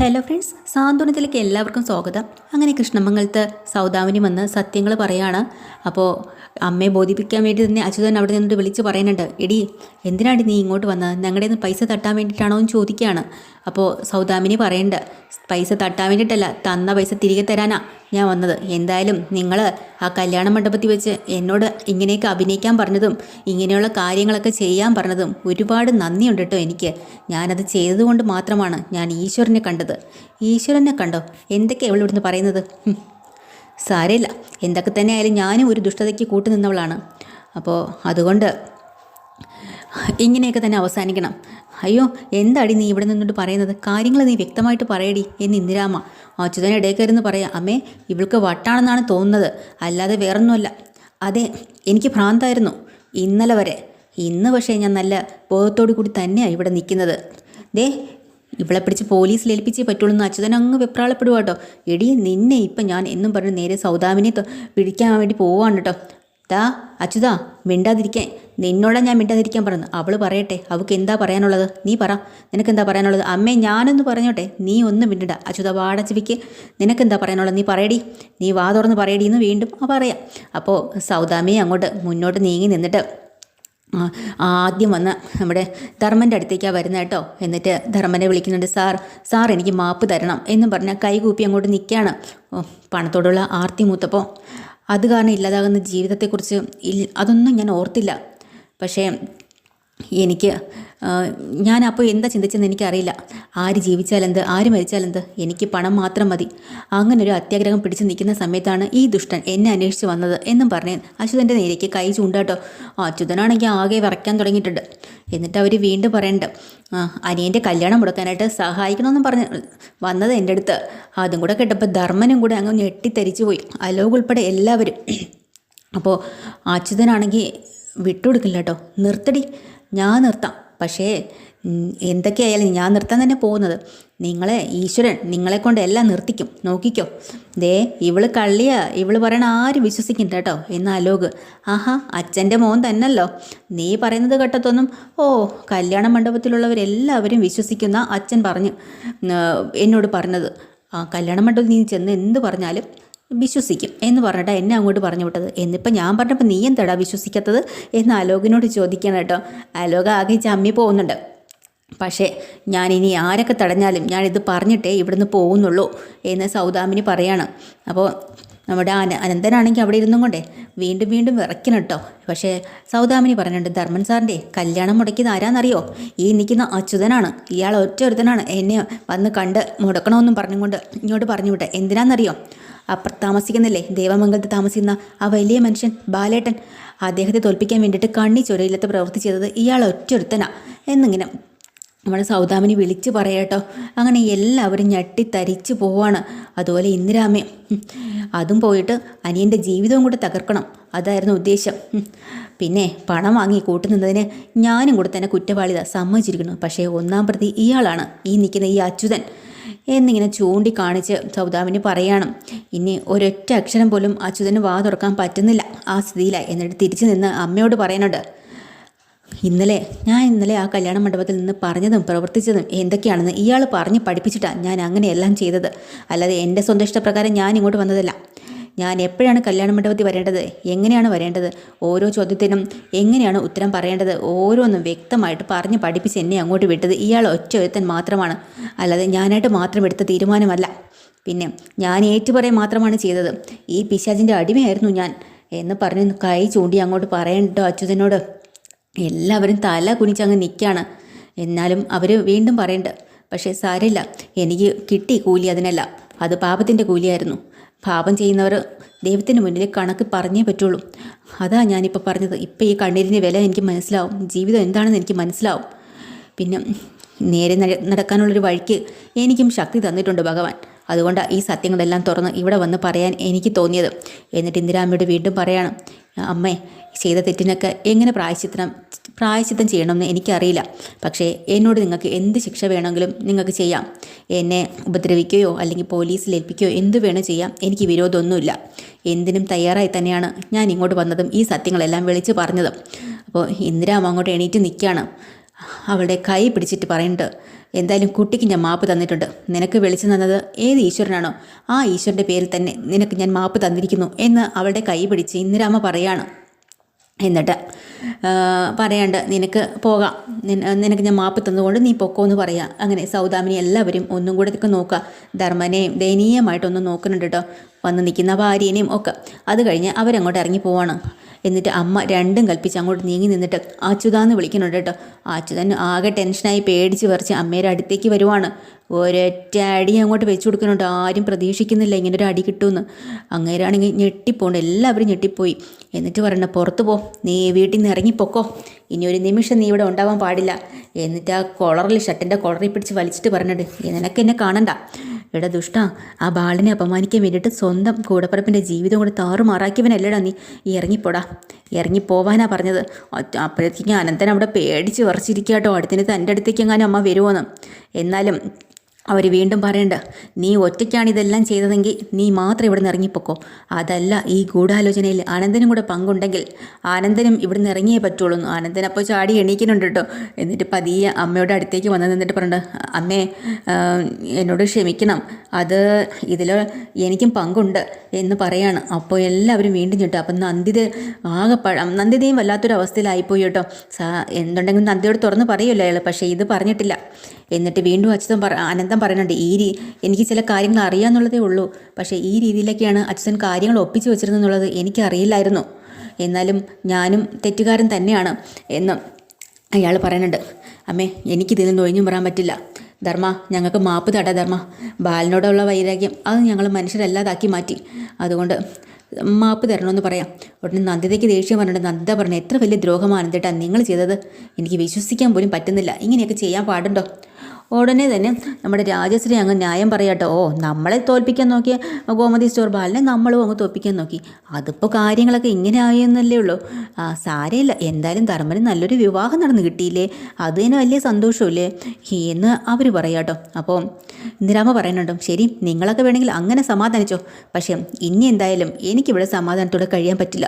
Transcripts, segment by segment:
Hello friends സാന്ത്വനത്തിലേക്ക് എല്ലാവർക്കും സ്വാഗതം. അങ്ങനെ കൃഷ്ണമംഗലത്ത് സൗദാമിനി വന്ന് സത്യങ്ങൾ പറയാണ്. അപ്പോൾ അമ്മയെ ബോധിപ്പിക്കാൻ വേണ്ടി തന്നെ അച്യുതൻ അവിടെ നിന്നിട്ട് വിളിച്ച് പറയുന്നുണ്ട്. എടി എന്തിനാണ് നീ ഇങ്ങോട്ട് വന്നത്? ഞങ്ങളുടെ നിന്ന് പൈസ തട്ടാൻ വേണ്ടിയിട്ടാണോ എന്ന് ചോദിക്കുകയാണ്. അപ്പോൾ സൗദാമിനി പറയണ്ട പൈസ തട്ടാൻ വേണ്ടിയിട്ടല്ല തന്ന പൈസ തിരികെ തരാനാ ഞാൻ വന്നത്. എന്തായാലും നിങ്ങൾ ആ കല്യാണ മണ്ഡപത്തിൽ വെച്ച് എന്നോട് ഇങ്ങനെയൊക്കെ അഭിനയിക്കാൻ പറഞ്ഞതും ഇങ്ങനെയുള്ള കാര്യങ്ങളൊക്കെ ചെയ്യാൻ പറഞ്ഞതും ഒരുപാട് നന്ദിയുണ്ട് കേട്ടോ എനിക്ക്. ഞാനത് ചെയ്തതുകൊണ്ട് മാത്രമാണ് ഞാൻ ഈശ്വരനെ കണ്ടത്. ഈശ്വരനെ കണ്ടോ? എന്തൊക്കെ ഇവിടെ ഇവിടുന്ന് പറയുന്നത്? സാരമില്ല. എന്തൊക്കെ തന്നെ ആയാലും ഞാനും ഒരു ദുഷ്ടതയ്ക്ക് കൂട്ടുനിന്നവളാണ്. അപ്പോൾ അതുകൊണ്ട് ഇങ്ങനെയൊക്കെ തന്നെ അവസാനിക്കണം. അയ്യോ എന്താടി നീ ഇവിടെ നിന്നിട്ട് പറയുന്നത്? കാര്യങ്ങൾ നീ വ്യക്തമായിട്ട് പറയടി എന്ന് ഇന്ദിരാമ അച്യുതൻ ഇടയ്ക്കരുന്ന് പറയാം അമ്മേ ഇവൾക്ക് വട്ടാണെന്നാണ് തോന്നുന്നത്. അല്ലാതെ വേറൊന്നുമല്ല. അതെ എനിക്ക് ഭ്രാന്തായിരുന്നു ഇന്നലെ വരെ. ഇന്ന് പക്ഷേ ഞാൻ നല്ല ബോധത്തോടു കൂടി തന്നെയാണ് ഇവിടെ നിൽക്കുന്നത്. ദേ ഇവളെ പിടിച്ച് പോലീസിൽ ഏൽപ്പിച്ചേ പറ്റുള്ളൂ എന്ന് അച്യുതൻ അങ്ങ് വെപ്രാളപ്പെടുക കേട്ടോ എടി നിന്നെ ഇപ്പം ഞാൻ എന്നും പറഞ്ഞ് നേരെ സൗദാമിനെ പിടിക്കാൻ വേണ്ടി പോവാണ് കേട്ടോ ദാ അച്യുതാ മിണ്ടാതിരിക്കാൻ. നിന്നോടാ ഞാൻ മിണ്ടാതിരിക്കാൻ പറഞ്ഞു അവൾ പറയട്ടെ അവൾക്ക് എന്താ പറയാനുള്ളത്? നീ പറ. നിനക്കെന്താ പറയാനുള്ളത്? അമ്മേ ഞാനൊന്ന് പറഞ്ഞോട്ടെ. നീ ഒന്നും മിണ്ടണ്ട അച്യുത വാടച്ചവിക്ക് നിനക്കെന്താ പറയാനുള്ളത്? നീ പറയടി. നീ വാ തുറന്ന് പറയടി എന്ന് വീണ്ടും ആ പറയാം. അപ്പോൾ സൗദാമിയെ അങ്ങോട്ട് മുന്നോട്ട് നീങ്ങി നിന്നിട്ട് ആദ്യം വന്ന് നമ്മുടെ ധർമ്മന്റെ അടുത്തേക്കാണ് വരുന്നത് കേട്ടോ. എന്നിട്ട് ധർമ്മനെ വിളിക്കുന്നുണ്ട് സാർ സാർ എനിക്ക് മാപ്പ് തരണം എന്നും പറഞ്ഞാൽ കൈകൂപ്പി അങ്ങോട്ട് നിൽക്കുകയാണ് പണത്തോടുള്ള ആർത്തി മൂത്തപ്പോൾ അത് കാരണം ഇല്ലാതാകുന്ന ജീവിതത്തെക്കുറിച്ച് അതൊന്നും ഞാൻ ഓർത്തില്ല. പക്ഷേ എനിക്ക് ഞാൻ അപ്പോൾ എന്താ ചിന്തിച്ചെന്ന് എനിക്കറിയില്ല. ആര് ജീവിച്ചാലെന്ത് ആര് മരിച്ചാലെന്ത് എനിക്ക് പണം മാത്രം മതി. അങ്ങനെ ഒരു അത്യാഗ്രഹം പിടിച്ച് നിൽക്കുന്ന സമയത്താണ് ഈ ദുഷ്ടൻ എന്നെ അന്വേഷിച്ച് വന്നത് എന്നും പറഞ്ഞ് അച്യുതന്റെ നേരേക്ക് കൈ ചൂണ്ടാട്ടോ. അച്യുതനാണെങ്കിൽ ആകെ വിറയ്ക്കാൻ തുടങ്ങിയിട്ടുണ്ട്. എന്നിട്ട് അവർ വീണ്ടും പറയണ്ട് അനിയന്റെ കല്യാണം മുടക്കാനായിട്ട് സഹായിക്കണമെന്നും പറഞ്ഞ് വന്നത് എന്റെ അടുത്ത്. അതും കൂടെ കേട്ടപ്പോൾ ധർമ്മനും കൂടെ അങ്ങ് ഞെട്ടിത്തരിച്ചു പോയി. അലോക് ഉൾപ്പെടെ എല്ലാവരും. അപ്പോൾ അച്യുതനാണെങ്കിൽ വിട്ടുകൊടുക്കില്ല കേട്ടോ നിർത്തടി. ഞാൻ നിർത്താം. പക്ഷേ എന്തൊക്കെയായാലും ഞാൻ നിർത്താൻ തന്നെ പോകുന്നത്. നിങ്ങളെ ഈശ്വരൻ നിങ്ങളെ കൊണ്ട് എല്ലാം നിർത്തിക്കും. നോക്കിക്കോ. ദേ ഇവൾ കള്ളിയാ. ഇവൾ പറയണ ആരും വിശ്വസിക്കും കേട്ടോ. എന്ന് അലോക്. ആഹാ അച്ഛന്റെ മോൻ തന്നല്ലോ. നീ പറയുന്നത് കേട്ടതൊന്നും ഓ കല്യാണ മണ്ഡപത്തിലുള്ളവരെല്ലാവരും വിശ്വസിക്കുന്ന അച്ഛൻ പറഞ്ഞു എന്നോട് പറഞ്ഞത്. ആ കല്യാണ മണ്ഡപത്തിൽ നീ ചെന്ന് എന്ത് പറഞ്ഞാലും വിശ്വസിക്കും. എന്ന് പറഞ്ഞിട്ടാ എന്നെ അങ്ങോട്ട് പറഞ്ഞു വിട്ടത്. എന്നിപ്പോൾ ഞാൻ പറഞ്ഞപ്പോൾ നീ എന്താടാ വിശ്വസിക്കാത്തത്? എന്ന് അലോകിനോട് ചോദിക്കണം കേട്ടോ. അലോക ആകെ ചമ്മി പോകുന്നുണ്ട്. പക്ഷേ ഞാൻ ഇനി ആരൊക്കെ തടഞ്ഞാലും ഞാൻ ഇത് പറഞ്ഞിട്ടേ ഇവിടുന്ന് പോകുന്നുള്ളൂ എന്ന് സൗദാമിനി പറയാണ്. അപ്പോൾ നമ്മുടെ അന അനന്തനാണെങ്കിൽ അവിടെ ഇരുന്നും കൊണ്ടേ വീണ്ടും വീണ്ടും വിറയ്ക്കണം കേട്ടോ. പക്ഷേ സൗദാമിനി പറഞ്ഞിട്ടുണ്ട് ധർമ്മൻ സാറിന്റെ കല്യാണം മുടക്കിയത് ആരാന്നറിയോ? ഈ നിൽക്കുന്ന അച്യുതനാണ്. ഇയാൾ ഒറ്റ ഒരുത്തനാണ്. എന്നെ വന്ന് കണ്ട് മുടക്കണമെന്നും പറഞ്ഞുകൊണ്ട് ഇങ്ങോട്ട് പറഞ്ഞു വിട്ടെ. എന്തിനാണെന്നറിയോ അപ്പുറത്ത് താമസിക്കുന്നില്ലേ? ദേവമംഗലത്ത് താമസിക്കുന്ന ആ വലിയ മനുഷ്യൻ ബാലേട്ടൻ അദ്ദേഹത്തെ തോൽപ്പിക്കാൻ വേണ്ടിയിട്ട് കണ്ണി ചൊരയില്ലാത്ത പ്രവൃത്തി ചെയ്തത് ഇയാൾ ഒറ്റൊരുത്തനാ. എന്നിങ്ങനെ നമ്മുടെ സൗദാമിനി വിളിച്ചു പറയട്ടോ അങ്ങനെ എല്ലാവരും ഞെട്ടി തരിച്ചു പോവാണ്. അതുപോലെ ഇന്ദിരാമയും അതും പോയിട്ട് അനിയന്റെ ജീവിതവും കൂടെ തകർക്കണം. അതായിരുന്നു ഉദ്ദേശം. പിന്നെ പണം വാങ്ങി കൂട്ടുനിന്നതിന് ഞാനും കൂടെ തന്നെ കുറ്റവാളിത സമ്മതിച്ചിരിക്കുന്നു. പക്ഷേ ഒന്നാം പ്രതി ഇയാളാണ് ഈ നിൽക്കുന്ന ഈ അച്യുതൻ. എന്നിങ്ങനെ ചൂണ്ടിക്കാണിച്ച് സൗദാമിനി പറയണം ഇനി ഒരൊറ്റ അക്ഷരം പോലും അച്യുതന് വാ തുറക്കാൻ പറ്റുന്നില്ല ആ സ്ഥിതിയിലായി എന്നിട്ട് തിരിച്ചു നിന്ന് അമ്മയോട് പറയാനുണ്ട് ഇന്നലെ ഞാൻ ഇന്നലെ ആ കല്യാണ മണ്ഡപത്തിൽ നിന്ന് പറഞ്ഞതും പ്രവർത്തിച്ചതും എന്തൊക്കെയാണെന്ന് ഇയാൾ പറഞ്ഞ് പഠിപ്പിച്ചിട്ടാണ് ഞാൻ അങ്ങനെയെല്ലാം ചെയ്തത്. അല്ലാതെ എന്റെ സ്വന്തം ഇഷ്ടപ്രകാരം ഞാൻ ഇങ്ങോട്ട് വന്നതല്ല. ഞാൻ എപ്പോഴാണ് കല്യാണ മണ്ഡപത്തിൽ വരേണ്ടത്? എങ്ങനെയാണ് വരേണ്ടത്? ഓരോ ചോദ്യത്തിനും എങ്ങനെയാണ് ഉത്തരം പറയേണ്ടത്? ഓരോന്നും വ്യക്തമായിട്ട് പറഞ്ഞ് പഠിപ്പിച്ച് എന്നെ അങ്ങോട്ട് വിട്ടത് ഇയാൾ ഒറ്റ ഒരുത്തൻ മാത്രമാണ്. അല്ലാതെ ഞാനായിട്ട് മാത്രം എടുത്ത തീരുമാനമല്ല. പിന്നെ ഞാൻ ഏറ്റുപറയാൻ മാത്രമാണ് ചെയ്തത്. ഈ പിശാചിന്റെ അടിമയായിരുന്നു ഞാൻ എന്ന് പറഞ്ഞ് കൈ ചൂണ്ടി അങ്ങോട്ട് പറയണ്ടോ അച്യുതനോട്? എല്ലാവരും തല കുനിച്ച് കുനിച്ചങ്ങ് നിൽക്കുകയാണ് എന്നാലും അവർ വീണ്ടും പറയണ്ട. പക്ഷേ സാരമില്ല. എനിക്ക് കിട്ടി കൂലി അതിനല്ല. അത് പാപത്തിന്റെ കൂലിയായിരുന്നു. പാപം ചെയ്യുന്നവർ ദൈവത്തിന് മുന്നിൽ കണക്ക് പറഞ്ഞേ പറ്റുള്ളൂ. അതാ ഞാനിപ്പോൾ പറഞ്ഞത്. ഇപ്പം ഈ കണ്ണീരിന്റെ വില എനിക്ക് മനസ്സിലാവും. ജീവിതം എന്താണെന്ന് എനിക്ക് മനസ്സിലാവും. പിന്നെ നേരെ നട- നടക്കാനുള്ളൊരു വഴിക്ക് എനിക്കും ശക്തി തന്നിട്ടുണ്ട് ഭഗവാൻ. അതുകൊണ്ടാണ് ഈ സത്യങ്ങളെല്ലാം തുറന്ന് ഇവിടെ വന്ന് പറയാൻ എനിക്ക് തോന്നിയത്. എന്നിട്ട് ഇന്ദിരാമ്മയോട് വീണ്ടും പറയാണ് അമ്മേ ചെയ്ത തെറ്റിനൊക്കെ എങ്ങനെ പ്രായശ്ചിത്തം പ്രായശ്ചിത്തം ചെയ്യണമെന്ന് എനിക്കറിയില്ല. പക്ഷേ എന്നോട് നിങ്ങൾക്ക് എന്ത് ശിക്ഷ വേണമെങ്കിലും നിങ്ങൾക്ക് ചെയ്യാം. എന്നെ ഉപദ്രവിക്കുകയോ അല്ലെങ്കിൽ പോലീസിൽ ഏൽപ്പിക്കുകയോ എന്ത് വേണം ചെയ്യാം. എനിക്ക് വിരോധമൊന്നുമില്ല. എന്തിനും തയ്യാറായി തന്നെയാണ് ഞാൻ ഇങ്ങോട്ട് വന്നതും ഈ സത്യങ്ങളെല്ലാം വിളിച്ച് പറഞ്ഞതും. അപ്പോൾ ഇന്ദിരാമ്മ അങ്ങോട്ട് എണീറ്റ് നിൽക്കുകയാണ്. അവളുടെ കൈ പിടിച്ചിട്ട് പറയുന്നുണ്ട് എന്തായാലും കുട്ടിക്ക് ഞാൻ മാപ്പ് തന്നിട്ടുണ്ട്. നിനക്ക് വിളിച്ചു തന്നത് ഏത് ഈശ്വരനാണോ? ആ ഈശ്വരന്റെ പേരിൽ തന്നെ നിനക്ക് ഞാൻ മാപ്പ് തന്നിരിക്കുന്നു എന്ന് അവളുടെ കൈ പിടിച്ച് ഇന്ദിരാമ്മ പറയാണ് എന്നിട്ട് പറയാണ്ട് നിനക്ക് പോകാം. നിന- നിനക്ക് ഞാൻ മാപ്പ് തന്നുകൊണ്ട് നീ പൊക്കോ എന്ന് പറയാം. അങ്ങനെ സൗദാമിനി എല്ലാവരും ഒന്നും കൂടെ നോക്കുക ധർമ്മനെയും ദയനീയമായിട്ടൊന്ന് നോക്കുന്നുണ്ട് കേട്ടോ വന്ന് നിൽക്കുന്ന ഭാര്യേനെയും ഒക്കെ. അത് കഴിഞ്ഞ് അവരങ്ങോട്ട് ഇറങ്ങി പോവാണ്. എന്നിട്ട് അമ്മ രണ്ടും കൽപ്പിച്ച് അങ്ങോട്ട് നീങ്ങി നിന്നിട്ട് അച്യുതാന്ന് വിളിക്കുന്നുണ്ട് കേട്ടോ അച്യുതൻ ആകെ ടെൻഷനായി പേടിച്ച് പറിച്ച് അമ്മയുടെ അടുത്തേക്ക് വരുവാണ്. ഒരൊറ്റ അടി അങ്ങോട്ട് വെച്ചു കൊടുക്കുന്നുണ്ട്. ആരും പ്രതീക്ഷിക്കുന്നില്ല ഇങ്ങനെ ഒരു അടി കിട്ടുമെന്ന്. അങ്ങേരാണെങ്കിൽ ഞെട്ടിപ്പോണ്ട്. എല്ലാവരും ഞെട്ടിപ്പോയി. എന്നിട്ട് പറഞ്ഞ പുറത്ത് പോ. നീ വീട്ടിൽ നിന്ന് ഇറങ്ങിപ്പോക്കോ. ഇനി ഒരു നിമിഷം നീ ഇവിടെ ഉണ്ടാവാൻ പാടില്ല. എന്നിട്ട് ആ കൊളറിൽ ഷർട്ടിന്റെ കൊളറിൽ പിടിച്ച് വലിച്ചിട്ട് പറഞ്ഞിട്ട് നിനക്ക് എന്നെ കാണണ്ട. എടാ ദുഷ്ട ആ ബാളിനെ അപമാനിക്കാൻ വേണ്ടിയിട്ട് സ്വന്തം കൂടപ്പറപ്പിന്റെ ജീവിതം കൂടെ താറുമാറാക്കിയവനല്ലടാ നീ. ഇറങ്ങിപ്പോടാ. ഇറങ്ങിപ്പോവാനാ പറഞ്ഞത്. അപ്പോഴത്തേക്ക് അനന്തൻ അവിടെ പേടിച്ച് വറച്ചിരിക്കാട്ടോ കേട്ടോ അടുത്തിന് തന്റെ അടുത്തേക്ക് എങ്ങാനും അമ്മ വരുമോന്ന് എന്നാലും അവർ വീണ്ടും പറയണ്ട നീ ഒറ്റയ്ക്കാണ് ഇതെല്ലാം ചെയ്തതെങ്കിൽ നീ മാത്രം ഇവിടെ നിന്ന് ഇറങ്ങിപ്പോക്കോ. അതല്ല ഈ ഗൂഢാലോചനയിൽ ആനന്ദനും കൂടെ പങ്കുണ്ടെങ്കിൽ ആനന്ദനും ഇവിടെ നിന്ന് ഇറങ്ങിയേ പറ്റുള്ളൂ. ആനന്ദൻ അപ്പോൾ ചാടി എണീക്കുന്നുണ്ട് കേട്ടോ. എന്നിട്ട് പതിയെ അമ്മയുടെ അടുത്തേക്ക് വന്ന് നിന്നിട്ട് പറഞ്ഞിട്ട് അമ്മേ എന്നോട് ക്ഷമിക്കണം. അത് ഇതിൽ എനിക്കും പങ്കുണ്ട് എന്ന് പറയാണ്. അപ്പോൾ എല്ലാവരും വീണ്ടും ചുട്ടും അപ്പം നന്ദിത ആകെ പഴ നന്ദിതയും വല്ലാത്തൊരു അവസ്ഥയിലായിപ്പോയി കേട്ടോ. സാ എന്തുണ്ടെങ്കിലും നന്ദിയോട് തുറന്ന് പറയുമല്ലോ അയാൾ? പക്ഷേ ഇത് പറഞ്ഞിട്ടില്ല. എന്നിട്ട് വീണ്ടും അച്യുതൻ പറ അനന്തം പറയുന്നുണ്ട് ഈ രീ എനിക്ക് ചില കാര്യങ്ങൾ അറിയാമെന്നുള്ളതേ ഉള്ളൂ. പക്ഷേ ഈ രീതിയിലൊക്കെയാണ് അച്യുതൻ കാര്യങ്ങൾ ഒപ്പിച്ചു വെച്ചിരുന്നെന്നുള്ളത് എനിക്കറിയില്ലായിരുന്നു. എന്നാലും ഞാനും തെറ്റുകാരൻ തന്നെയാണ് എന്ന് അയാൾ പറയുന്നുണ്ട്. അമ്മേ എനിക്കിതിൽ നിന്ന് ഒഴിഞ്ഞു പറയാൻ പറ്റില്ല. ധർമ്മ ഞങ്ങൾക്ക് മാപ്പ് തട ധർമ്മ. ബാലിനോടുള്ള വൈരാഗ്യം അത് ഞങ്ങൾ മനുഷ്യരല്ലാതാക്കി മാറ്റി. അതുകൊണ്ട് മാപ്പ് തരണമെന്ന് പറയാം. ഉടനെ നന്ദിതയ്ക്ക് ദേഷ്യം പറഞ്ഞിട്ട് നന്ദിത പറഞ്ഞു എത്ര വലിയ ദ്രോഹമാണ് എന്നിട്ടാ നിങ്ങൾ ചെയ്തത്. എനിക്ക് വിശ്വസിക്കാൻ പോലും പറ്റുന്നില്ല. ഇങ്ങനെയൊക്കെ ചെയ്യാൻ പാടുണ്ടോ? ഉടനെ തന്നെ നമ്മുടെ രാജശ്രീ അങ്ങ് ന്യായം പറയാട്ടോ ഓ നമ്മളെ തോൽപ്പിക്കാൻ നോക്കിയ ഗോമതി സ്റ്റോർ ബാലിനെ നമ്മളും അങ്ങ് തോൽപ്പിക്കാൻ നോക്കി. അതിപ്പോൾ കാര്യങ്ങളൊക്കെ ഇങ്ങനെ ആയെന്നല്ലേ ഉള്ളൂ. ആ സാരയില്ല. എന്തായാലും ധർമ്മന് നല്ലൊരു വിവാഹം നടന്ന് കിട്ടിയില്ലേ? അത് തന്നെ വലിയ സന്തോഷമില്ലേ? എന്ന് അവർ പറയാട്ടോ അപ്പോൾ ഇന്ദിരാമ പറയുന്നുണ്ടോ ശരി നിങ്ങളൊക്കെ വേണമെങ്കിൽ അങ്ങനെ സമാധാനിച്ചോ. പക്ഷേ ഇനി എന്തായാലും എനിക്കിവിടെ സമാധാനത്തോടെ കഴിയാൻ പറ്റില്ല.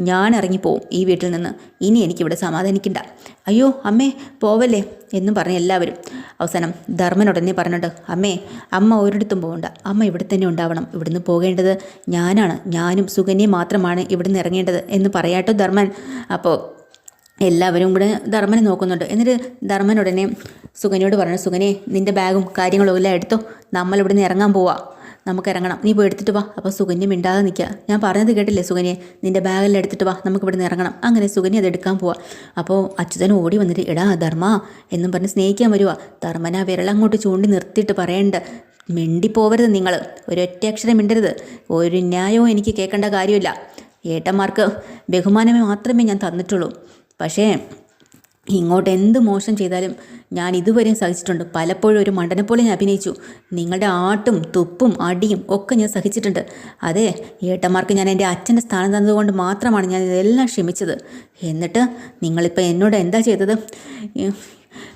ഞാൻ ഇറങ്ങിപ്പോവും ഈ വീട്ടിൽ നിന്ന്. ഇനി എനിക്കിവിടെ സമാധാനിക്കണ്ട. അയ്യോ അമ്മേ പോവല്ലേ? എന്നും പറഞ്ഞ് എല്ലാവരും അവസാനം ധർമ്മൻ ഉടനെ പറഞ്ഞിട്ട് അമ്മേ അമ്മ ഒരിടത്തും പോകണ്ട. അമ്മ ഇവിടെ തന്നെ ഉണ്ടാവണം. ഇവിടുന്ന് പോകേണ്ടത് ഞാനാണ്. ഞാനും സുകന്യയും മാത്രമാണ് ഇവിടുന്ന് ഇറങ്ങേണ്ടത് എന്ന് പറയാട്ടോ ധർമ്മൻ. അപ്പോൾ എല്ലാവരും കൂടെ ധർമ്മനെ നോക്കുന്നുണ്ട്. എന്നിട്ട് ധർമ്മൻ ഉടനെ സുകന്യോട് പറഞ്ഞു സുകനെ നിന്റെ ബാഗും കാര്യങ്ങളും എല്ലാം എടുത്തോ. നമ്മൾ ഇവിടുന്ന് ഇറങ്ങാൻ പോവാ. നമുക്ക് ഇറങ്ങണം നീ പോയി എടുത്തിട്ട് വാ. അപ്പോൾ സുകന്യ മിണ്ടാതെ നിൽക്കുക ഞാൻ പറഞ്ഞത് കേട്ടില്ലേ സുകന്യെ? നിന്റെ ബാഗെല്ലാം എടുത്തിട്ട് വാ. നമുക്ക് ഇവിടെ ഇവിടുന്ന് ഇറങ്ങണം. അങ്ങനെ സുകന്യ അത് എടുക്കാൻ പോവാ. അപ്പോൾ അച്യുതൻ ഓടി വന്നിട്ട് എടാ ധർമ്മ എന്നും പറഞ്ഞ് സ്നേഹിക്കാൻ വരുവാ. ധർമ്മന വിരൽ അങ്ങോട്ട് ചൂണ്ടി നിർത്തിയിട്ട് പറയണ്ട മിണ്ടിപ്പോവരുത് നിങ്ങൾ. ഒരൊറ്റ അക്ഷരം മിണ്ടരുത്. ഒരു ന്യായവും എനിക്ക് കേൾക്കേണ്ട കാര്യമില്ല. ഏട്ടന്മാർക്ക് ബഹുമാനമേ മാത്രമേ ഞാൻ തന്നിട്ടുള്ളൂ. പക്ഷേ ഇങ്ങോട്ട് എന്ത് മോശം ചെയ്താലും ഞാൻ ഇതുവരെയും സഹിച്ചിട്ടുണ്ട്. പലപ്പോഴും ഒരു മണ്ടനെ പോലെ ഞാൻ അഭിനയിച്ചു. നിങ്ങളുടെ ആട്ടും തുപ്പും അടിയും ഒക്കെ ഞാൻ സഹിച്ചിട്ടുണ്ട്. അതെ ഏട്ടന്മാർക്ക് ഞാൻ എന്റെ അച്ഛന്റെ സ്ഥാനം തന്നതുകൊണ്ട് മാത്രമാണ് ഞാൻ ഇതെല്ലാം ക്ഷമിച്ചത്. എന്നിട്ട് നിങ്ങളിപ്പോൾ എന്നോട് എന്താ ചെയ്തത്?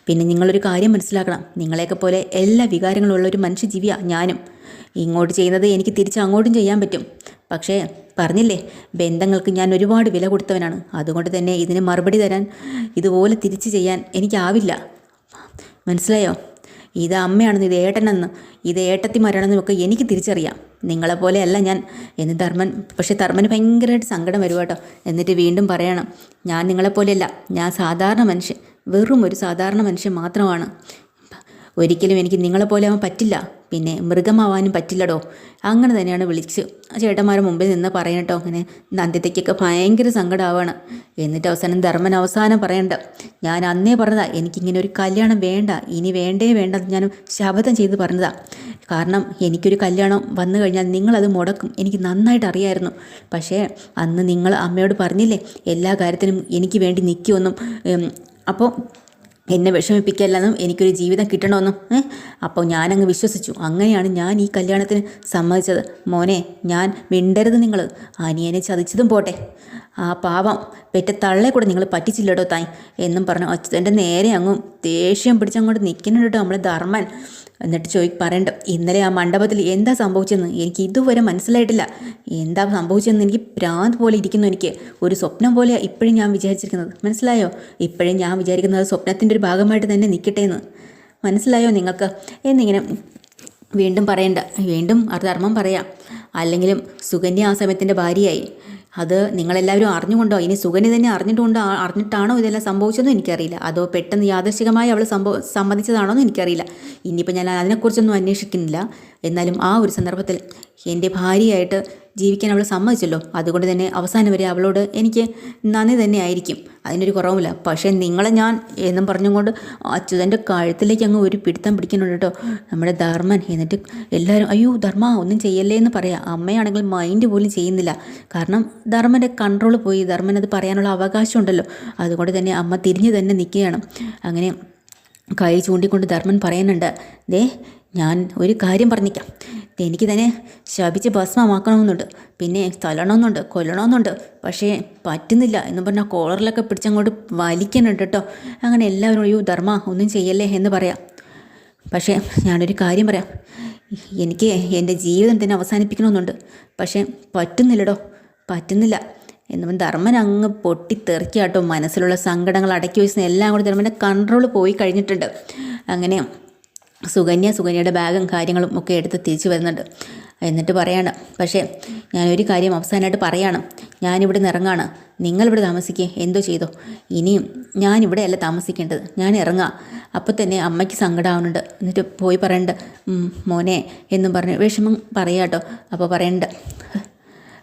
പിന്നെ നിങ്ങളൊരു കാര്യം മനസ്സിലാക്കണം. നിങ്ങളെയൊക്കെ പോലെ എല്ലാ വികാരങ്ങളും ഉള്ള ഒരു മനുഷ്യജീവിയാണ് ഞാനും. ഇങ്ങോട്ട് ചെയ്യുന്നത് എനിക്ക് തിരിച്ച് അങ്ങോട്ടും ചെയ്യാൻ പറ്റും. പക്ഷേ പറഞ്ഞില്ലേ ബന്ധങ്ങൾക്ക് ഞാൻ ഒരുപാട് വില കൊടുത്തവനാണ്. അതുകൊണ്ട് തന്നെ ഇതിന് മറുപടി തരാൻ ഇതുപോലെ തിരിച്ച് ചെയ്യാൻ എനിക്കാവില്ല. മനസ്സിലായോ? ഇത് അമ്മയാണെന്ന് ഇത് ഏട്ടനെന്ന് ഇത് ഏട്ടത്തിമാരാണെന്നും ഒക്കെ എനിക്ക് തിരിച്ചറിയാം. നിങ്ങളെപ്പോലെയല്ല ഞാൻ എന്ന് ധർമ്മൻ പക്ഷേ ധർമ്മന് ഭയങ്കരമായിട്ട് സങ്കടം വരും കേട്ടോ. എന്നിട്ട് വീണ്ടും പറയണം ഞാൻ നിങ്ങളെപ്പോലെയല്ല ഞാൻ സാധാരണ മനുഷ്യൻ വെറും ഒരു സാധാരണ മനുഷ്യൻ മാത്രമാണ്. ഒരിക്കലും എനിക്ക് നിങ്ങളെ പോലെ അവൻ പറ്റില്ല. പിന്നെ മൃഗമാവാനും പറ്റില്ലടോ. അങ്ങനെ തന്നെയാണ് വിളിച്ച് ചേട്ടന്മാരുടെ മുമ്പിൽ നിന്ന് പറയണട്ടോ. അങ്ങനെ നന്ദിതയ്ക്കൊക്കെ ഭയങ്കര സങ്കടമാവാണ് എന്നിട്ട് അവസാനം ധർമ്മൻ അവസാനം പറയണ്ട. ഞാൻ അന്നേ പറഞ്ഞതാ എനിക്കിങ്ങനെ ഒരു കല്യാണം വേണ്ട. ഇനി വേണ്ടേ വേണ്ട ഞാൻ ശപഥം ചെയ്ത് പറഞ്ഞതാ. കാരണം എനിക്കൊരു കല്യാണം വന്നു കഴിഞ്ഞാൽ നിങ്ങളത് മുടക്കും. എനിക്ക് നന്നായിട്ട് അറിയായിരുന്നു. പക്ഷേ അന്ന് നിങ്ങൾ അമ്മയോട് പറഞ്ഞില്ലേ എല്ലാ കാര്യത്തിനും എനിക്ക് വേണ്ടി നിൽക്കുമെന്നും അപ്പോൾ എന്നെ വിഷമിപ്പിക്കല്ലെന്നും എനിക്കൊരു ജീവിതം കിട്ടണമെന്നും അപ്പോൾ ഞാനങ്ങ് വിശ്വസിച്ചു. അങ്ങനെയാണ് ഞാൻ ഈ കല്യാണത്തിന് സമ്മതിച്ചത്. മോനെ ഞാൻ മിണ്ടരുത് നിങ്ങൾ അനിയനെ ചതിച്ചതും പോട്ടെ. ആ പാവം. പെറ്റ തള്ളെ കൂടെ നിങ്ങൾ പറ്റിച്ചില്ലടോ താൻ? എന്നും പറഞ്ഞു. അച്ഛന്റെ നേരെ അങ്ങും ദേഷ്യം പിടിച്ചങ്ങോട്ട് നിൽക്കുന്നുണ്ട് നമ്മളെ ധർമ്മൻ. എന്നിട്ട് ചോദി പറയണ്ട. ഇന്നലെ ആ മണ്ഡപത്തിൽ എന്താ സംഭവിച്ചെന്ന് എനിക്ക് ഇതുവരെ മനസ്സിലായിട്ടില്ല. എന്താ സംഭവിച്ചതെന്ന് എനിക്ക് ഭ്രാന്ത് പോലെ ഇരിക്കുന്നു എനിക്ക്. ഒരു സ്വപ്നം പോലെയാണ് ഇപ്പോഴും ഞാൻ വിചാരിച്ചിരിക്കുന്നത്. മനസ്സിലായോ? ഇപ്പോഴും ഞാൻ വിചാരിക്കുന്നത് സ്വപ്നത്തിന്റെ ഒരു ഭാഗമായിട്ട് തന്നെ നിൽക്കട്ടെ എന്ന്. മനസ്സിലായോ നിങ്ങൾക്ക്? എന്നിങ്ങനെ വീണ്ടും പറയണ്ട. വീണ്ടും അർദ്ധർമ്മം പറയാം. അല്ലെങ്കിലും സുകന്യ ആ സമയത്തിന്റെ ഭാര്യയായി. അത് നിങ്ങളെല്ലാവരും അറിഞ്ഞുകൊണ്ടോ? ഇനി സുഗനി തന്നെ അറിഞ്ഞിട്ടുണ്ടോ? അറിഞ്ഞിട്ടാണോ ഇതെല്ലാം സംഭവിച്ചതെന്നും എനിക്കറിയില്ല. അതോ പെട്ടെന്ന് യാദൃശികമായി അവൾ സംഭവ സമ്മതിച്ചതാണോ എന്ന് എനിക്കറിയില്ല. ഇനിയിപ്പോൾ ഞാൻ അതിനെക്കുറിച്ചൊന്നും അന്വേഷിക്കുന്നില്ല. എന്നാലും ആ ഒരു സന്ദർഭത്തിൽ എന്റെ ഭാര്യയായിട്ട് ജീവിക്കാൻ അവൾ സമ്മതിച്ചല്ലോ. അതുകൊണ്ട് തന്നെ അവസാനം വരെ അവളോട് എനിക്ക് നന്ദി തന്നെ ആയിരിക്കും. അതിനൊരു കുറവുമില്ല. പക്ഷേ നിങ്ങളെ ഞാൻ എന്നും പറഞ്ഞുകൊണ്ട് അച്യുതന്റെ കഴുത്തിലേക്ക് അങ്ങ് ഒരു പിടുത്തം പിടിക്കുന്നുണ്ട് കേട്ടോ. നമ്മുടെ ധർമ്മൻ എന്നിട്ട് എല്ലാവരും അയ്യോ ധർമ്മ ഒന്നും ചെയ്യല്ലേ എന്ന് പറയാം. അമ്മയാണെങ്കിൽ മൈൻഡ് പോലും ചെയ്യുന്നില്ല. കാരണം ധർമ്മന്റെ കൺട്രോൾ പോയി. ധർമ്മൻ അത് പറയാനുള്ള അവകാശം ഉണ്ടല്ലോ. അതുകൊണ്ട് തന്നെ അമ്മ തിരിഞ്ഞു തന്നെ നിൽക്കുകയാണ് അങ്ങനെ കൈ ചൂണ്ടിക്കൊണ്ട് ധർമ്മൻ പറയുന്നുണ്ട് ദേ ഞാൻ ഒരു കാര്യം പറഞ്ഞിക്കാം. എനിക്ക് തന്നെ ശപിച്ച് ഭസ്മമാക്കണമെന്നുണ്ട്. പിന്നെ തല്ലണമെന്നുണ്ട് കൊല്ലണമെന്നുണ്ട്. പക്ഷേ പറ്റുന്നില്ല എന്ന് പറഞ്ഞാൽ കോളറിലൊക്കെ പിടിച്ചങ്ങോട്ട് വലിക്കുന്നുണ്ട് കേട്ടോ. അങ്ങനെ എല്ലാവരും അയ്യോ ധർമ്മ ഒന്നും ചെയ്യല്ലേ എന്ന് പറയാം. പക്ഷേ ഞാനൊരു കാര്യം പറയാം. എനിക്ക് എന്റെ ജീവിതം തന്നെ അവസാനിപ്പിക്കണമെന്നുണ്ട്. പക്ഷേ പറ്റുന്നില്ലടോ പറ്റുന്നില്ല. എന്നും ധർമ്മൻ അങ്ങ് പൊട്ടിത്തെറിക്കാട്ടോ. മനസ്സിലുള്ള സങ്കടങ്ങൾ അടക്കി വെച്ച് എല്ലാം കൂടി ധർമ്മന്റെ കൺട്രോൾ പോയി കഴിഞ്ഞിട്ടുണ്ട്. അങ്ങനെ സുകന്യ സുകന്യയുടെ ബാഗും കാര്യങ്ങളും ഒക്കെ എടുത്ത് തിരിച്ചു വരുന്നുണ്ട്. എന്നിട്ട് പറയാണ് പക്ഷേ ഞാനൊരു കാര്യം അവസാനമായിട്ട് പറയാണ്. ഞാനിവിടെ നിറങ്ങാണ്. നിങ്ങളിവിടെ താമസിക്കുക എന്തോ ചെയ്തോ? ഇനിയും ഞാനിവിടെയല്ല താമസിക്കേണ്ടത്. ഞാൻ ഇറങ്ങാം. അപ്പോൾ തന്നെ അമ്മയ്ക്ക് സങ്കടമാവുന്നുണ്ട് എന്നിട്ട് പോയി പറയണ്ട "ഉം, മോനെ എന്നും പറഞ്ഞ് വിഷമം പറയാട്ടോ. അപ്പോൾ പറയണ്ട്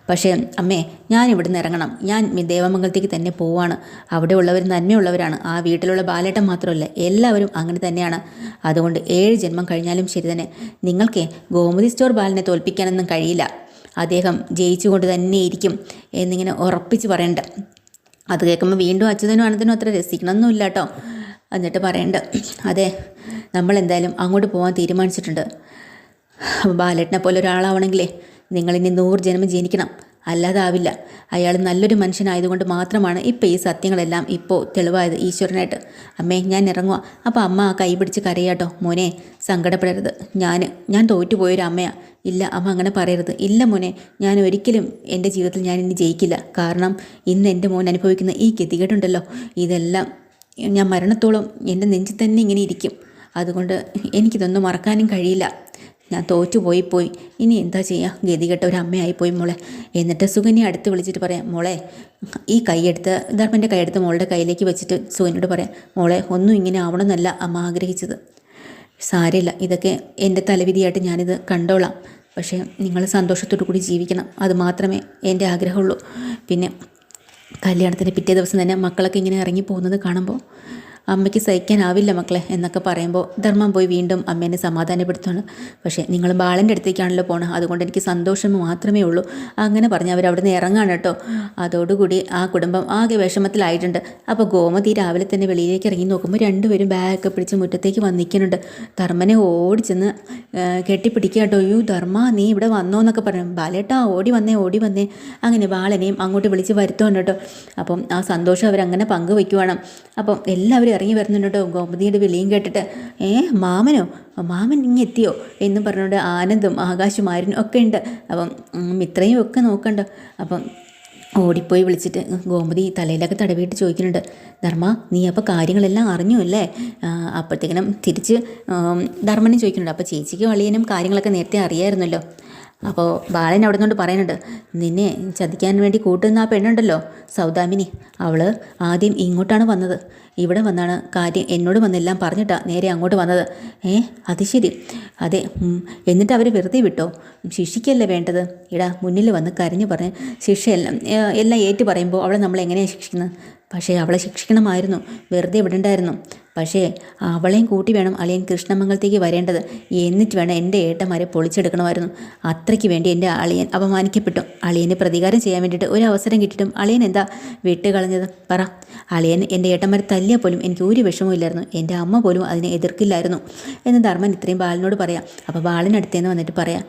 പക്ഷേ അമ്മേ ഞാൻ ഇവിടുന്ന് ഇറങ്ങണം. ഞാൻ ദേവമംഗലത്തേക്ക് തന്നെ പോവാണ്. അവിടെ ഉള്ളവർ നന്മയുള്ളവരാണ്. ആ വീട്ടിലുള്ള ബാലേട്ടൻ മാത്രമല്ല എല്ലാവരും അങ്ങനെ തന്നെയാണ്. അതുകൊണ്ട് ഏഴ് ജന്മം കഴിഞ്ഞാലും ശരി തന്നെ. നിങ്ങൾക്ക് ഗോമതി സ്റ്റോർ ബാലിനെ തോൽപ്പിക്കാനൊന്നും കഴിയില്ല. അദ്ദേഹം ജയിച്ചുകൊണ്ട് തന്നെ ഇരിക്കും എന്നിങ്ങനെ ഉറപ്പിച്ച് പറയണ്ട. അത് കേൾക്കുമ്പോൾ വീണ്ടും അച്യുതനും അനന്തനും അത്ര രസിക്കണമെന്നില്ല കേട്ടോ. എന്നിട്ട് പറയണ്ട അതെ നമ്മൾ എന്തായാലും അങ്ങോട്ട് പോകാൻ തീരുമാനിച്ചിട്ടുണ്ട്. ബാലേട്ടനെ പോലെ ഒരാളാവണമെങ്കിലേ നിങ്ങളിനി നൂറ് ജന്മം ജനിക്കണം. അല്ലാതാവില്ല. അയാൾ നല്ലൊരു മനുഷ്യനായതുകൊണ്ട് മാത്രമാണ് ഇപ്പോൾ ഈ സത്യങ്ങളെല്ലാം ഇപ്പോൾ തെളിവായത് ഈശ്വരനായിട്ട്. അമ്മേ ഞാൻ ഇറങ്ങുക അപ്പോൾ അമ്മ ആ കൈ പിടിച്ച് കരയാട്ടോ. മോനെ സങ്കടപ്പെടരുത്. ഞാൻ ഞാൻ തോറ്റുപോയൊരു അമ്മയാ. ഇല്ല അമ്മ അങ്ങനെ പറയരുത്. ഇല്ല മോനെ ഞാൻ ഒരിക്കലും എന്റെ ജീവിതത്തിൽ ഞാൻ ഇനി ജയിക്കില്ല. കാരണം ഇന്ന് എന്റെ മോൻ അനുഭവിക്കുന്ന ഈ ഗതികേടുണ്ടല്ലോ. ഇതെല്ലാം ഞാൻ മരണത്തോളം എന്റെ നെഞ്ചിൽ തന്നെ ഇങ്ങനെ ഇരിക്കും. അതുകൊണ്ട് എനിക്കിതൊന്നും മറക്കാനും കഴിയില്ല. ഞാൻ തോറ്റുപോയി പോയി ഇനി എന്താ ചെയ്യുക ഗതികെട്ട ഒരു അമ്മയായിപ്പോയി മോളെ. എന്നിട്ട് സുകന്യെ അടുത്ത് വിളിച്ചിട്ട് പറയാം മോളെ ഈ കൈയെടുത്ത് ധർമ്മന്റെ കൈയെടുത്ത് മോളുടെ കയ്യിലേക്ക് വെച്ചിട്ട് സുഖനോട് പറയാം മോളെ ഒന്നും ഇങ്ങനെ ആവണമെന്നല്ല അമ്മ ആഗ്രഹിച്ചത്. സാരമില്ല ഇതൊക്കെ എന്റെ തലവിധിയായിട്ട് ഞാനിത് കണ്ടോളാം. പക്ഷേ നിങ്ങൾ സന്തോഷത്തോടു കൂടി ജീവിക്കണം. അത് മാത്രമേ എന്റെ ആഗ്രഹമുള്ളൂ. പിന്നെ കല്യാണത്തിന്റെ പിറ്റേ ദിവസം തന്നെ മക്കളൊക്കെ ഇങ്ങനെ ഇറങ്ങി പോകുന്നത് കാണുമ്പോൾ അമ്മയ്ക്ക് സഹിക്കാനാവില്ല മക്കളെ എന്നൊക്കെ പറയുമ്പോൾ ധർമ്മം പോയി വീണ്ടും അമ്മേനെ സമാധാനപ്പെടുത്തുകയാണ് പക്ഷേ നിങ്ങൾ ബാലന്റെ അടുത്തേക്കാണല്ലോ പോകണം അതുകൊണ്ട് എനിക്ക് സന്തോഷം മാത്രമേ ഉള്ളൂ. അങ്ങനെ പറഞ്ഞ് അവർ അവിടെ നിന്ന് ഇറങ്ങാണ് കേട്ടോ. അതോടുകൂടി ആ കുടുംബം ആകെ വിഷമത്തിലായിട്ടുണ്ട്. അപ്പോൾ ഗോമതി രാവിലെ തന്നെ വെളിയിലേക്ക് ഇറങ്ങി നോക്കുമ്പോൾ രണ്ടുപേരും ബാഗൊക്കെ പിടിച്ച് മുറ്റത്തേക്ക് വന്നിരിക്കുന്നുണ്ട്. ധർമ്മനെ ഓടിച്ചെന്ന് കെട്ടിപ്പിടിക്കുക കേട്ടോ. യു ധർമ്മ നീ ഇവിടെ വന്നോ എന്നൊക്കെ പറഞ്ഞു ബാലേട്ടാ ഓടി വന്നേ ഓടി വന്നേ അങ്ങനെ ബാലനെയും അങ്ങോട്ട് വിളിച്ച് വരുത്തുകയാണ് കേട്ടോ. അപ്പം ആ സന്തോഷം അവരങ്ങനെ പങ്കുവയ്ക്കുവാണ്. അപ്പം എല്ലാവരും ഇറങ്ങി വരുന്നുണ്ട് കേട്ടോ. ഗോപതിയുടെ വിളിയും കേട്ടിട്ട് ഏ മാമനോ? മാമൻ ഇങ്ങ് എത്തിയോ? എന്ന് പറഞ്ഞുകൊണ്ട് ആനന്ദും ആകാശും ഒക്കെ ഉണ്ട്. അപ്പം മിത്രയും ഒക്കെ നോക്കണ്ട. അപ്പം ഓടിപ്പോയി വിളിച്ചിട്ട് ഗോമതി തലയിലൊക്കെ തടവിയിട്ട് ചോദിക്കുന്നുണ്ട് ധർമ്മ നീ അപ്പോൾ കാര്യങ്ങളെല്ലാം അറിഞ്ഞു അല്ലേ? അപ്പോഴത്തേക്കിനും തിരിച്ച് ധർമ്മനും ചോദിക്കുന്നുണ്ട് അപ്പോൾ ചേച്ചിക്ക് വളിയനും കാര്യങ്ങളൊക്കെ നേരത്തെ അറിയായിരുന്നല്ലോ? അപ്പോൾ ബാലൻ അവിടെ നിന്നുകൊണ്ട് പറയുന്നുണ്ട് നിന്നെ ചതിക്കാൻ വേണ്ടി കൂട്ടുന്ന ആ പെണ്ണുണ്ടല്ലോ സൗദാമിനി. അവൾ ആദ്യം ഇങ്ങോട്ടാണ് വന്നത്. ഇവിടെ വന്നാണ് കാര്യം എന്നോട് വന്നെല്ലാം പറഞ്ഞിട്ടാ നേരെ അങ്ങോട്ട് വന്നത്. ഏ അത് ശരി. അതെ എന്നിട്ട് അവർ വെറുതെ വിട്ടോ? ശിക്ഷിക്കല്ലേ വേണ്ടത്? ഇടാ മുന്നിൽ വന്ന് കരഞ്ഞു പറഞ്ഞ് ശിക്ഷയെല്ലാം എല്ലാം ഏറ്റു പറയുമ്പോൾ അവളെ നമ്മളെങ്ങനെയാണ് ശിക്ഷിക്കുന്നത് പക്ഷേ അവളെ ശിക്ഷിക്കണമായിരുന്നു. വെറുതെ വിടണ്ടായിരുന്നു. പക്ഷേ അവളെയും കൂട്ടി വേണം അളിയൻ കൃഷ്ണമംഗലത്തേക്ക് വരേണ്ടത്. എന്നിട്ട് വേണം എന്റെ ഏട്ടന്മാരെ പൊളിച്ചെടുക്കണമായിരുന്നു. അത്രയ്ക്ക് വേണ്ടി എന്റെ അളിയൻ അപമാനിക്കപ്പെട്ടു. അളിയനെ പ്രതികാരം ചെയ്യാൻ വേണ്ടിയിട്ട് ഒരു അവസരം കിട്ടിയിട്ടും അളിയൻ എന്താ വിട്ടുകളഞ്ഞത്? പറ. അളിയൻ എന്റെ ഏട്ടന്മാരെ തല്ലിയാൽ പോലും എനിക്ക് ഒരു വിഷമവും ഇല്ലായിരുന്നു. എന്റെ അമ്മ പോലും അതിനെ എതിർക്കില്ലായിരുന്നു. എന്ന് ധർമ്മൻ ഇത്രയും ബാലനോട് പറയാം. അപ്പോൾ ബാലനടുത്തേന്ന് വന്നിട്ട് പറയാം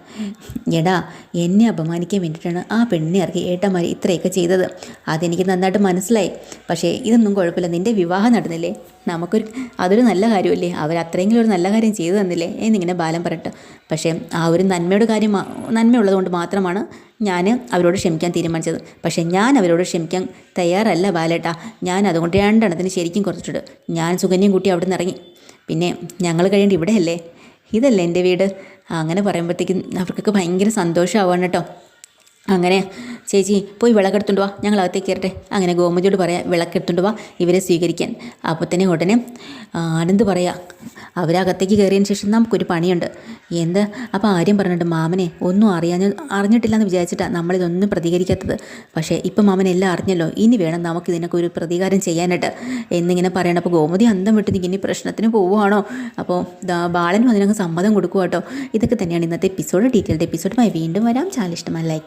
എടാ എന്നെ അപമാനിക്കാൻ വേണ്ടിയിട്ടാണ് ആ പെണ്ണിനെ ഇറക്കി ഏട്ടന്മാർ ഇത്രയൊക്കെ ചെയ്തത്. അതെനിക്ക് നന്നായിട്ട് മനസ്സിലായി. പക്ഷേ ഇതൊന്നും കുഴപ്പമില്ല. നിന്റെ വിവാഹം നടന്നില്ലേ? നമുക്കൊരു അതൊരു നല്ല കാര്യമല്ലേ? അവർ അത്രയെങ്കിലും ഒരു നല്ല കാര്യം ചെയ്തു തന്നില്ലേ? എന്നിങ്ങനെ ബാലം പറയട്ടെ. പക്ഷേ ആ ഒരു നന്മയുടെ കാര്യം നന്മയുള്ളതുകൊണ്ട് മാത്രമാണ് ഞാൻ അവരോട് ക്ഷമിക്കാൻ തീരുമാനിച്ചത്. പക്ഷേ ഞാൻ അവരോട് ക്ഷമിക്കാൻ തയ്യാറല്ല ബാലേട്ടാ. ഞാൻ അതുകൊണ്ട് രണ്ടെണ്ണത്തിന് ശരിക്കും കുറച്ചിട്ട് ഞാൻ സുകന്യം കൂട്ടി അവിടെ നിന്ന് ഇറങ്ങി. പിന്നെ ഞങ്ങൾ കഴിയേണ്ട ഇവിടെയല്ലേ? ഇതല്ലേ എന്റെ വീട്? അങ്ങനെ പറയുമ്പോഴത്തേക്കും അവർക്കൊക്കെ ഭയങ്കര സന്തോഷമാവാണ് കേട്ടോ. അങ്ങനെ ചേച്ചി പോയി വിളക്കെടുത്തുകൊണ്ട് വാ. ഞങ്ങൾ അകത്തേക്ക് കയറട്ടെ. അങ്ങനെ ഗോമതിയോട് പറയാം വിളക്കെടുത്തുകൊണ്ട് വാ ഇവരെ സ്വീകരിക്കാൻ. അപ്പോൾ തന്നെ ഉടനെ ആനന്ദ് പറയാം അവരകത്തേക്ക് കയറിയതിന് ശേഷം നമുക്കൊരു പണിയുണ്ട്. എന്ത്? അപ്പോൾ ആര്യം പറഞ്ഞിട്ട് മാമനെ ഒന്നും അറിയാൻ അറിഞ്ഞിട്ടില്ലെന്ന് വിചാരിച്ചിട്ടാണ് നമ്മളിതൊന്നും പ്രതികരിക്കാത്തത്. പക്ഷേ ഇപ്പം മാമൻ എല്ലാം അറിഞ്ഞല്ലോ. ഇനി വേണം നമുക്ക് ഇതിനൊക്കെ ഒരു പ്രതികാരം ചെയ്യാനായിട്ട്. എന്നിങ്ങനെ പറയണം അപ്പോൾ ഗോമതി അന്തം വിട്ട് നീ ഇനി പ്രശ്നത്തിന് പോവുകയാണോ? അപ്പോൾ ബാലനും അതിനൊക്കെ സമ്മതം കൊടുക്കുക കേട്ടോ ഇതൊക്കെ തന്നെയാണ് ഇന്നത്തെ എപ്പിസോഡ്. ഡീറ്റെയിൽഡ് എപ്പിസോഡുമായി വീണ്ടും വരാം. ചാനൽ ഇഷ്ടമായി ലൈക്ക്